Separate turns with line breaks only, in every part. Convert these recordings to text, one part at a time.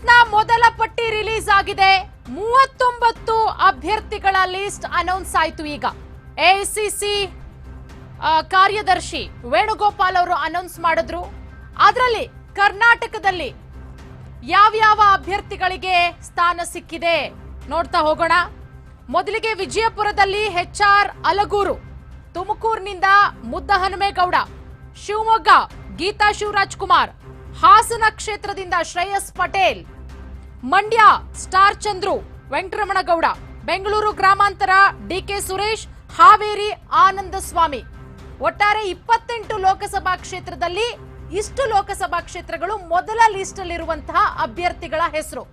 ಕಾಂಗ್ರೆಸ್ನ ಮೊದಲ ಪಟ್ಟಿ ರಿಲೀಸ್ ಆಗಿದೆ. ಮೂವತ್ತೊಂಬತ್ತು ಅಭ್ಯರ್ಥಿಗಳ ಲಿಸ್ಟ್ ಅನೌನ್ಸ್ ಆಯಿತು ಈಗ. ಎಐಸಿಸಿ ಕಾರ್ಯದರ್ಶಿ ವೇಣುಗೋಪಾಲ್ ಅವರು ಅನೌನ್ಸ್ ಮಾಡಿದ್ರು. ಅದರಲ್ಲಿ ಕರ್ನಾಟಕದಲ್ಲಿ ಯಾವ್ಯಾವ ಅಭ್ಯರ್ಥಿಗಳಿಗೆ ಸ್ಥಾನ ಸಿಕ್ಕಿದೆ ನೋಡ್ತಾ ಹೋಗೋಣ. ಮೊದಲಿಗೆ ವಿಜಯಪುರದಲ್ಲಿ ಹೆಚ್ಆರ್ ಅಲಗೂರು, ತುಮಕೂರಿನಿಂದ ಮುದ್ದಹನುಮೇಗೌಡ, ಶಿವಮೊಗ್ಗ ಗೀತಾ ಶಿವರಾಜ್ ಕುಮಾರ್ ಹಾಸನ ಕ್ಷೇತ್ರದಿಂದ ಶ್ರೇಯಸ್ ಪಟೇಲ್, ಮಂಡ್ಯ ಸ್ಟಾರ್ ಚಂದ್ರು, ವೆಂಕಟರಮಣಗೌಡ, ಬೆಂಗಳೂರು ಗ್ರಾಮಾಂತರ ಡಿಕೆ ಸುರೇಶ್, ಹಾವೇರಿ ಆನಂದ ಸ್ವಾಮಿ ಒಟ್ಟಾರೆ ಇಪ್ಪತ್ತೆಂಟು ಲೋಕಸಭಾ ಕ್ಷೇತ್ರದಲ್ಲಿ ಇಷ್ಟು ಲೋಕಸಭಾ ಕ್ಷೇತ್ರಗಳು ಮೊದಲ ಲಿಸ್ಟ್ ಅಲ್ಲಿರುವಂತಹ ಅಭ್ಯರ್ಥಿಗಳ ಹೆಸರು.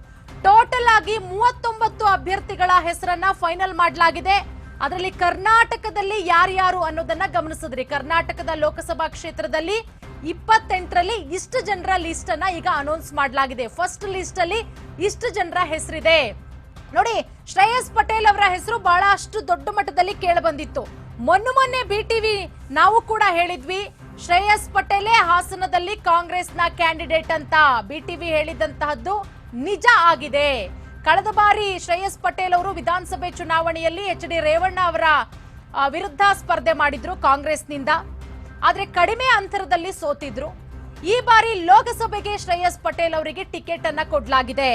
ಟೋಟಲ್ ಆಗಿ ಮೂವತ್ತೊಂಬತ್ತು ಅಭ್ಯರ್ಥಿಗಳ ಹೆಸರನ್ನ ಫೈನಲ್ ಮಾಡಲಾಗಿದೆ. ಅದರಲ್ಲಿ ಕರ್ನಾಟಕದಲ್ಲಿ ಯಾರ್ಯಾರು ಅನ್ನೋದನ್ನ ಗಮನಿಸಿದ್ರಿ. ಕರ್ನಾಟಕದ ಲೋಕಸಭಾ ಕ್ಷೇತ್ರದಲ್ಲಿ ಇಪ್ಪತ್ತೆಂಟರಲ್ಲಿ ಇಷ್ಟು ಜನರ ಲಿಸ್ಟ್ ಅನ್ನ ಈಗ ಅನೌನ್ಸ್ ಮಾಡಲಾಗಿದೆ. ಫಸ್ಟ್ ಲಿಸ್ಟ್ ಅಲ್ಲಿ ಇಷ್ಟು ಜನರ ಹೆಸರಿದೆ. ನೋಡಿ, ಶ್ರೇಯಸ್ ಪಟೇಲ್ ಅವರ ಹೆಸರು ಬಹಳಷ್ಟು ದೊಡ್ಡ ಮಟ್ಟದಲ್ಲಿ ಕೇಳ ಬಂದಿತ್ತು ಮೊನ್ನೆ ಮೊನ್ನೆ ಬಿ ಟಿವಿ ನಾವು ಕೂಡ ಹೇಳಿದ್ವಿ, ಶ್ರೇಯಸ್ ಪಟೇಲೇ ಹಾಸನದಲ್ಲಿ ಕಾಂಗ್ರೆಸ್ನ ಕ್ಯಾಂಡಿಡೇಟ್ ಅಂತ. ಬಿ ಟಿವಿ ಹೇಳಿದಂತಹದ್ದು ನಿಜ ಆಗಿದೆ. ಕಳೆದ ಬಾರಿ ಶ್ರೇಯಸ್ ಪಟೇಲ್ ಅವರು ವಿಧಾನಸಭೆ ಚುನಾವಣೆಯಲ್ಲಿ ಎಚ್ ಡಿ ರೇವಣ್ಣ ಅವರ ವಿರುದ್ಧ ಸ್ಪರ್ಧೆ ಮಾಡಿದ್ರು ಕಾಂಗ್ರೆಸ್ನಿಂದ. ಆದ್ರೆ ಕಡಿಮೆ ಅಂತರದಲ್ಲಿ ಸೋತಿದ್ರು. ಈ ಬಾರಿ ಲೋಕಸಭೆಗೆ ಶ್ರೇಯಸ್ ಪಟೇಲ್ ಅವರಿಗೆ ಟಿಕೆಟ್ ಅನ್ನ ಕೊಡಲಾಗಿದೆ.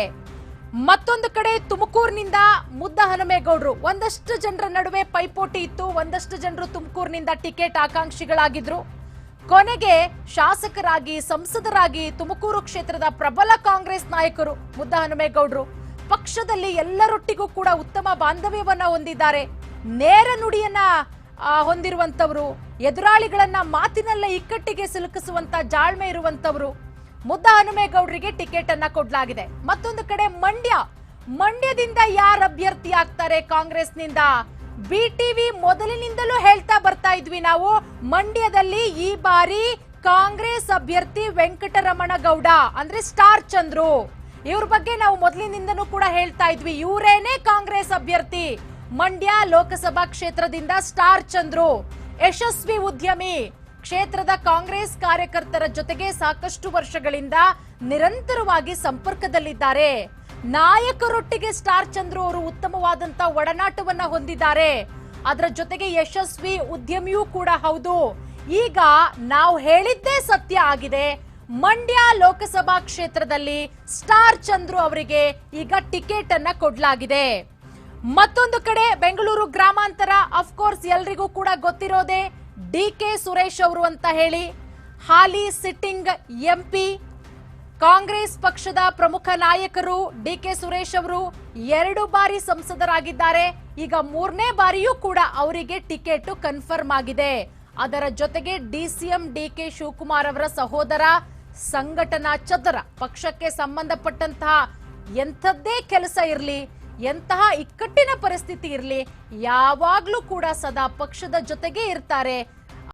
ಮತ್ತೊಂದು ಕಡೆ ತುಮಕೂರಿನಿಂದ ಮುದ್ದ ಹನುಮೇಗೌಡರು, ಒಂದಷ್ಟು ಜನರ ನಡುವೆ ಪೈಪೋಟಿ ಇತ್ತು, ಒಂದಷ್ಟು ಜನರು ತುಮಕೂರಿನಿಂದ ಟಿಕೆಟ್ ಆಕಾಂಕ್ಷಿಗಳಾಗಿದ್ರು. ಕೊನೆಗೆ ಶಾಸಕರಾಗಿ, ಸಂಸದರಾಗಿ ತುಮಕೂರು ಕ್ಷೇತ್ರದ ಪ್ರಬಲ ಕಾಂಗ್ರೆಸ್ ನಾಯಕರು ಮುದ್ದ ಹನುಮೇಗೌಡರು. ಪಕ್ಷದಲ್ಲಿ ಎಲ್ಲರೊಟ್ಟಿಗೂ ಕೂಡ ಉತ್ತಮ ಬಾಂಧವ್ಯವನ್ನ ಹೊಂದಿದ್ದಾರೆ. ನೇರ ನುಡಿಯನ್ನ ಹೊಂದಿರುವಂತವರು ಎದುರಾಳಿಗಳನ್ನ ಮಾತಿನಲ್ಲೇ ಇಕ್ಕಟ್ಟಿಗೆ ಸಿಲುಕಿಸುವಂತ ಜಾಳ್ಮೆ ಇರುವಂತವರು. ಮುದ್ದ ಹನುಮೇಗೌಡರಿಗೆ ಟಿಕೆಟ್ ಅನ್ನ ಕೊಡಲಾಗಿದೆ. ಮತ್ತೊಂದು ಕಡೆ ಮಂಡ್ಯ. ಮಂಡ್ಯದಿಂದ ಯಾರು ಅಭ್ಯರ್ಥಿ ಆಗ್ತಾರೆ ಕಾಂಗ್ರೆಸ್ನಿಂದ? ಬಿಟಿವಿ ಮೊದಲಿನಿಂದಲೂ ಹೇಳ್ತಾ ಬರ್ತಾ ಇದ್ವಿ ನಾವು, ಮಂಡ್ಯದಲ್ಲಿ ಈ ಬಾರಿ ಕಾಂಗ್ರೆಸ್ ಅಭ್ಯರ್ಥಿ ವೆಂಕಟರಮಣ ಗೌಡ ಅಂದ್ರೆ ಸ್ಟಾರ್ ಚಂದ್ರು. ಇವ್ರ ಬಗ್ಗೆ ನಾವು ಮೊದಲಿನಿಂದನೂ ಕೂಡ ಹೇಳ್ತಾ ಇದ್ವಿ, ಇವರೇನೆ ಕಾಂಗ್ರೆಸ್ ಅಭ್ಯರ್ಥಿ? ಮಂಡ್ಯ ಲೋಕಸಭಾ ಕ್ಷೇತ್ರದಿಂದ ಸ್ಟಾರ್ ಚಂದ್ರು. ಯಶಸ್ವಿ ಉದ್ಯಮಿ. ಕ್ಷೇತ್ರದ ಕಾಂಗ್ರೆಸ್ ಕಾರ್ಯಕರ್ತರ ಜೊತೆಗೆ ಸಾಕಷ್ಟು ವರ್ಷಗಳಿಂದ ನಿರಂತರವಾಗಿ ಸಂಪರ್ಕದಲ್ಲಿದ್ದಾರೆ. ನಾಯಕರೊಟ್ಟಿಗೆ ಸ್ಟಾರ್ ಚಂದ್ರು ಅವರು ಉತ್ತಮವಾದಂತ ಒಡನಾಟವನ್ನ ಹೊಂದಿದ್ದಾರೆ. ಅದರ ಜೊತೆಗೆ ಯಶಸ್ವಿ ಉದ್ಯಮಿಯೂ ಕೂಡ ಹೌದು. ಈಗ ನಾವು ಹೇಳಿದ್ದೇ ಸತ್ಯ ಆಗಿದೆ. ಮಂಡ್ಯ ಲೋಕಸಭಾ ಕ್ಷೇತ್ರದಲ್ಲಿ ಸ್ಟಾರ್ ಚಂದ್ರು ಅವರಿಗೆ ಈಗ ಟಿಕೆಟ್ ಅನ್ನ ಕೊಡ್ಲಾಗಿದೆ. ಮತ್ತೊಂದು ಕಡೆ ಬೆಂಗಳೂರು ಗ್ರಾಮಾಂತರ ಅಫ್ಕೋರ್ಸ್ ಎಲ್ರಿಗೂ ಕೂಡ ಗೊತ್ತಿರೋದೇ ಡಿ ಕೆ ಸುರೇಶ್ ಅವರು ಅಂತ ಹೇಳಿ. ಹಾಲಿ ಸಿಟ್ಟಿಂಗ್ ಎಂಪಿ ಕಾಂಗ್ರೆಸ್ ಪಕ್ಷದ ಪ್ರಮುಖ ನಾಯಕರು ಡಿ ಕೆ ಸುರೇಶ್ ಅವರು ಎರಡು ಬಾರಿ ಸಂಸದರಾಗಿದ್ದಾರೆ. ಈಗ ಮೂರನೇ ಬಾರಿಯೂ ಕೂಡ ಅವರಿಗೆ ಟಿಕೆಟ್ ಕನ್ಫರ್ಮ್ ಆಗಿದೆ. ಅದರ ಜೊತೆಗೆ ಡಿಸಿಎಂ ಡಿ ಕೆ ಶಿವಕುಮಾರ್ ಅವರ ಸಹೋದರ ಸಂಘಟನಾ ಚದರ ಪಕ್ಷಕ್ಕೆ ಸಂಬಂಧಪಟ್ಟಂತಹ ಎಂಥದ್ದೇ ಕೆಲಸ ಇರಲಿ ಎಂತಹ ಇಕ್ಕಟ್ಟಿನ ಪರಿಸ್ಥಿತಿ ಇರಲಿ ಯಾವಾಗ್ಲೂ ಕೂಡ ಸದಾ ಪಕ್ಷದ ಜೊತೆಗೆ ಇರ್ತಾರೆ.